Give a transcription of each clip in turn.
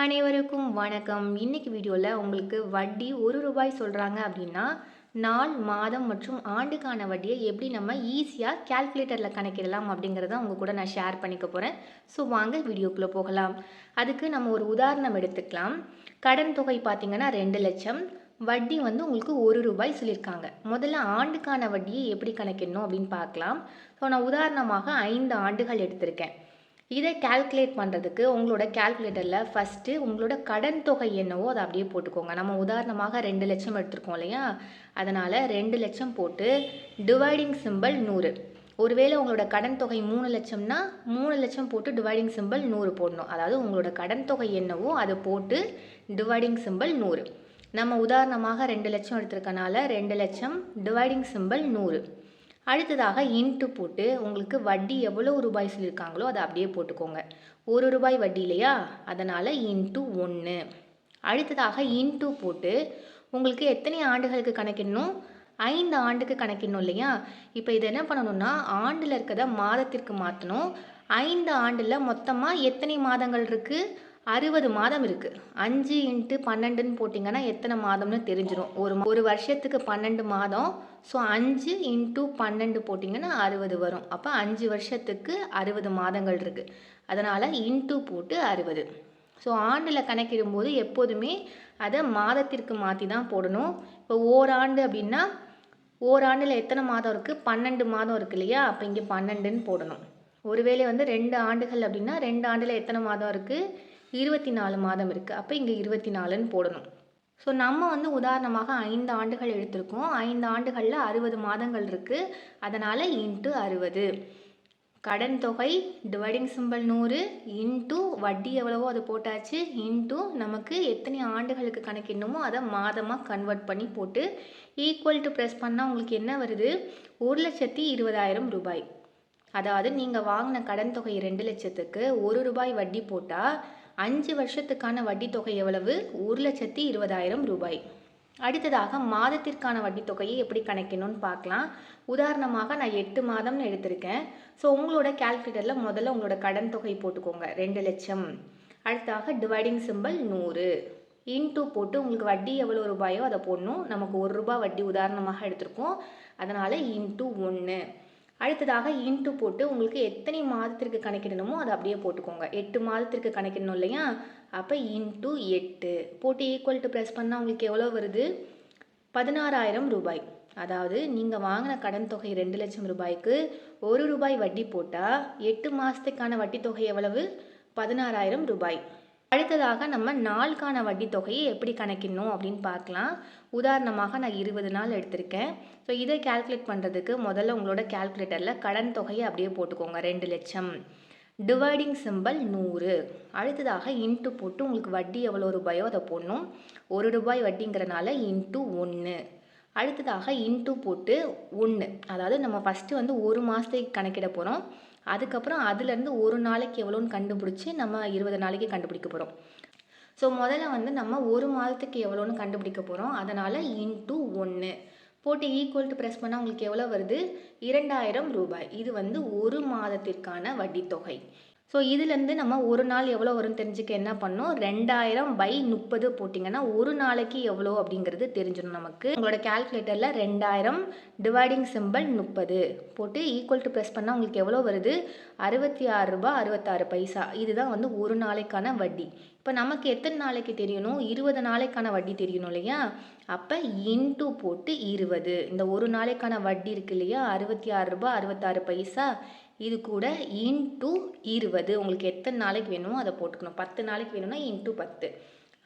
அனைவருக்கும் வணக்கம். இன்னைக்கு வீடியோவில் உங்களுக்கு வட்டி ஒரு ரூபாய் சொல்கிறாங்க அப்படின்னா நாள் மாதம் மற்றும் ஆண்டுக்கான வட்டியை எப்படி நம்ம ஈஸியாக கேல்குலேட்டரில் கணக்கிடலாம் அப்படிங்கிறத உங்கள் கூட நான் ஷேர் பண்ணிக்க போகிறேன் ஸோ வாங்க வீடியோக்குள்ளே போகலாம். அதுக்கு நம்ம ஒரு உதாரணம் எடுத்துக்கலாம். கடன் தொகை பார்த்திங்கன்னா ரெண்டு லட்சம். வட்டி வந்து உங்களுக்கு ஒரு ரூபாய் சொல்லியிருக்காங்க முதல்ல ஆண்டுக்கான வட்டியை எப்படி கணக்கிடணும் அப்படின்னு பார்க்கலாம். ஸோ நான் உதாரணமாக ஐந்து ஆண்டுகள் எடுத்திருக்கேன். இதை கால்குலேட் பண்ணுறதுக்கு உங்களோட கால்குலேட்டரில் ஃபஸ்ட்டு உங்களோட கடன் தொகை என்னவோ அதை அப்படியே போட்டுக்கோங்க. நம்ம உதாரணமாக ரெண்டு லட்சம் எடுத்திருக்கோம் இல்லையா? அதனால் ரெண்டு லட்சம் போட்டு டிவைடிங் சிம்பிள் நூறு. ஒருவேளை உங்களோட கடன் தொகை மூணு லட்சம்னா மூணு லட்சம் போட்டு டிவைடிங் சிம்பிள் நூறு போடணும். அதாவது உங்களோட கடன் தொகை என்னவோ அதை போட்டு டிவைடிங் சிம்பிள் நூறு. நம்ம உதாரணமாக ரெண்டு லட்சம் எடுத்திருக்கனால ரெண்டு லட்சம் டிவைடிங் சிம்பிள் நூறு. அடுத்ததாக இன்ட்டு போட்டு உங்களுக்கு வட்டி எவ்வளோ ரூபாய் சொல்லியிருக்காங்களோ அதை அப்படியே போட்டுக்கோங்க. ஒரு ரூபாய் வட்டி இல்லையா? அதனால் இன்ட்டு ஒன்று அடுத்ததாக இன்ட்டு போட்டு உங்களுக்கு எத்தனை ஆண்டுகளுக்கு கணக்கிடணும்? ஐந்து ஆண்டுக்கு கணக்கிடணும் இல்லையா? இப்போ இதை என்ன பண்ணணும்னா ஆண்டில் இருக்கிறத மாதத்திற்கு மாற்றணும். ஐந்து ஆண்டில் மொத்தமாக எத்தனை மாதங்கள் இருக்குது அறுபது மாதம் இருக்குது அஞ்சு இன்ட்டு பன்னெண்டுன்னு போட்டிங்கன்னா எத்தனை மாதம்னு தெரிஞ்சிடும் ஒரு ஒரு வருஷத்துக்கு பன்னெண்டு மாதம். ஸோ அஞ்சு இன்ட்டு பன்னெண்டு போட்டிங்கன்னா அறுபது வரும். அப்போ அஞ்சு வருஷத்துக்கு அறுபது மாதங்கள் இருக்குது அதனால் இன்ட்டு போட்டு அறுபது. ஸோ ஆண்டில் கணக்கிடும்போது எப்போதுமே அதை மாதத்திற்கு மாற்றி தான் போடணும். இப்போ ஓராண்டு அப்படின்னா ஓராண்டில் எத்தனை மாதம் இருக்குது பன்னெண்டு மாதம் இருக்குது இல்லையா? அப்போ இங்கே பன்னெண்டுன்னு போடணும். ஒருவேளை வந்து ரெண்டு ஆண்டுகள் அப்படின்னா ரெண்டு ஆண்டில் எத்தனை மாதம் இருக்குது இருபத்தி நாலு மாதம் இருக்குது அப்போ இங்கே இருபத்தி நாலுன்னு போடணும். ஸோ நம்ம வந்து உதாரணமாக ஐந்து ஆண்டுகள் எடுத்திருக்கோம். ஐந்து ஆண்டுகளில் அறுபது மாதங்கள் இருக்குது அதனால் இன்ட்டு அறுபது. கடன் தொகை டிவைடிங் சிம்பிள் நூறு இன்ட்டு வட்டி எவ்வளவோ அது போட்டாச்சு. இன்ட்டு நமக்கு எத்தனை ஆண்டுகளுக்கு கணக்கிடணுமோ அதை மாதமாக கன்வெர்ட் பண்ணி போட்டு ஈக்குவல் டு ப்ரெஸ் பண்ணால் உங்களுக்கு என்ன வருது? ஒரு லட்சத்தி இருபதாயிரம் ரூபாய். அதாவது நீங்கள் வாங்கின கடன் தொகை ரெண்டு லட்சத்துக்கு ஒரு ரூபாய் வட்டி போட்டால் அஞ்சு வருஷத்துக்கான வட்டித்தொகை தொகை எவ்வளவு? ஒரு லட்சத்தி இருபதாயிரம் ரூபாய். அடுத்ததாக மாதத்திற்கான வட்டித்தொகையை எப்படி கணக்கணும்னு பார்க்கலாம். உதாரணமாக நான் எட்டு மாதம்னு எடுத்திருக்கேன். ஸோ உங்களோட கால்குலேட்டரில் முதல்ல உங்களோட கடன் தொகை போட்டுக்கோங்க. ரெண்டு லட்சம். அடுத்தாக டிவைடிங் சிம்பிள் நூறு. இன்டூ போட்டு உங்களுக்கு வட்டி எவ்வளோ ரூபாயோ அதை போடணும். நமக்கு ஒரு ரூபாய் வட்டி உதாரணமாக எடுத்திருக்கோம். அதனால் இன்டூ ஒன்று அடுத்ததாக இன்ட்டு போட்டு உங்களுக்கு எத்தனை மாதத்திற்கு கணக்கிடணுமோ அதை அப்படியே போட்டுக்கோங்க. எட்டு மாதத்திற்கு கணக்கிடணும் இல்லையா? அப்போ இன்ட்டு எட்டு. போட்டு ஈக்குவல் டு ப்ரெஸ் பண்ணால் உங்களுக்கு எவ்வளோ வருது? பதினாறாயிரம் ரூபாய். அதாவது நீங்கள் வாங்கின கடன் தொகை ரெண்டு லட்சம் ரூபாய்க்கு ஒரு ரூபாய் வட்டி போட்டால் எட்டு மாதத்துக்கான வட்டி தொகை எவ்வளவு? பதினாறாயிரம் ரூபாய். அடுத்ததாக நம்ம நாளுக்கான வட்டி தொகையை எப்படி கணக்கிடணும் அப்படின்னு பார்க்கலாம். உதாரணமாக நான் இருபது நாள் எடுத்திருக்கேன். ஸோ இதை கேல்குலேட் பண்ணுறதுக்கு முதல்ல உங்களோட கேல்குலேட்டரில் கடன் தொகையை அப்படியே போட்டுக்கோங்க. ரெண்டு லட்சம். டிவைடிங் சிம்பிள் நூறு. அடுத்ததாக இன்ட்டு போட்டு உங்களுக்கு வட்டி எவ்வளோ ரூபாயோ அதை போடணும். ஒரு ரூபாய் வட்டிங்கிறனால இன்ட்டு ஒன்று அடுத்ததாக இன்ட்டு போட்டு ஒன்று அதாவது நம்ம ஃபஸ்ட்டு வந்து ஒரு மாதத்துக்கு கணக்கிட போகிறோம் அதுக்கப்புறம் அதுலேருந்து ஒரு நாளைக்கு எவ்வளோன்னு கண்டுபிடிச்சி நம்ம இருபது நாளைக்கு கண்டுபிடிக்க போகிறோம் ஸோ முதல்ல வந்து நம்ம ஒரு மாதத்துக்கு எவ்வளோன்னு கண்டுபிடிக்க போகிறோம் அதனால் இன்ட்டு ஒன்று போட்டு ஈக்குவல் டு ப்ரெஸ் பண்ணால் உங்களுக்கு எவ்வளோ வருது? இரண்டாயிரம் ரூபாய். இது வந்து ஒரு மாதத்திற்கான வட்டித்தொகை. தொகை ஸோ இதுலேருந்து நம்ம ஒரு நாள் எவ்வளோ வரும்னு தெரிஞ்சுக்க என்ன பண்ணோம்? ரெண்டாயிரம் பை முப்பது போட்டிங்கன்னா ஒரு நாளைக்கு எவ்வளோ அப்படிங்கிறது தெரிஞ்சிடும் நமக்கு. உங்களோட கேல்குலேட்டரில் ரெண்டாயிரம் டிவைடிங் சிம்பிள் முப்பது போட்டு ஈக்குவல் டு ப்ரெஸ் பண்ணால் உங்களுக்கு எவ்வளோ வருது? அறுபத்தி ஆறு ரூபா அறுபத்தாறு பைசா. இதுதான் வந்து ஒரு நாளைக்கான வட்டி. இப்போ நமக்கு எத்தனை நாளைக்கு தெரியணும்? இருபது நாளைக்கான வட்டி தெரியணும் இல்லையா? அப்போ இன்ட்டு போட்டு இருபது. இந்த ஒரு நாளைக்கான வட்டி இருக்கு இல்லையா? அறுபத்தி ஆறு ரூபா அறுபத்தாறு பைசா. இது கூட இன்டூ இருபது. உங்களுக்கு எத்தனை நாளைக்கு வேணுமோ அதை போட்டுக்கணும். பத்து நாளைக்கு வேணும்னா இன்டூ பத்து.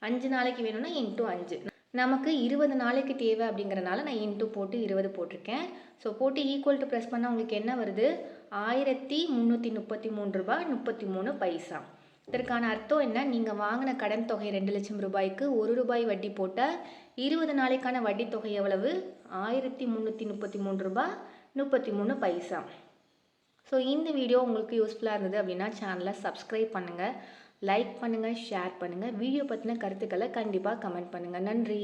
அஞ்சு நாளைக்கு வேணும்னா இன்டூ அஞ்சு. நமக்கு இருபது நாளைக்கு தேவை அப்படிங்கிறனால நான் இன்ட்டு போட்டு இருபது போட்டிருக்கேன். ஸோ போட்டு ஈக்குவல் டு ப்ரெஸ் பண்ணால் உங்களுக்கு என்ன வருது? ஆயிரத்தி முந்நூற்றி முப்பத்தி மூணு ரூபா முப்பத்தி மூணு பைசா. இதற்கான அர்த்தம் என்ன? நீங்கள் வாங்கின கடன் தொகை ரெண்டு லட்சம் ரூபாய்க்கு ஒரு ரூபாய் வட்டி போட்டால் இருபது நாளைக்கான வட்டி தொகை எவ்வளவு? ஆயிரத்தி முந்நூற்றி முப்பத்தி மூணு ரூபாய் முப்பத்தி மூணு பைசா. ஸோ இந்த வீடியோ உங்களுக்கு யூஸ்ஃபுல்லாக இருந்தது அப்படின்னா சேனலை சப்ஸ்கிரைப் பண்ணுங்கள் லைக் பண்ணுங்கள் ஷேர் பண்ணுங்கள் வீடியோ பற்றின கருத்துக்களை கண்டிப்பாக கமெண்ட் பண்ணுங்கள் நன்றி.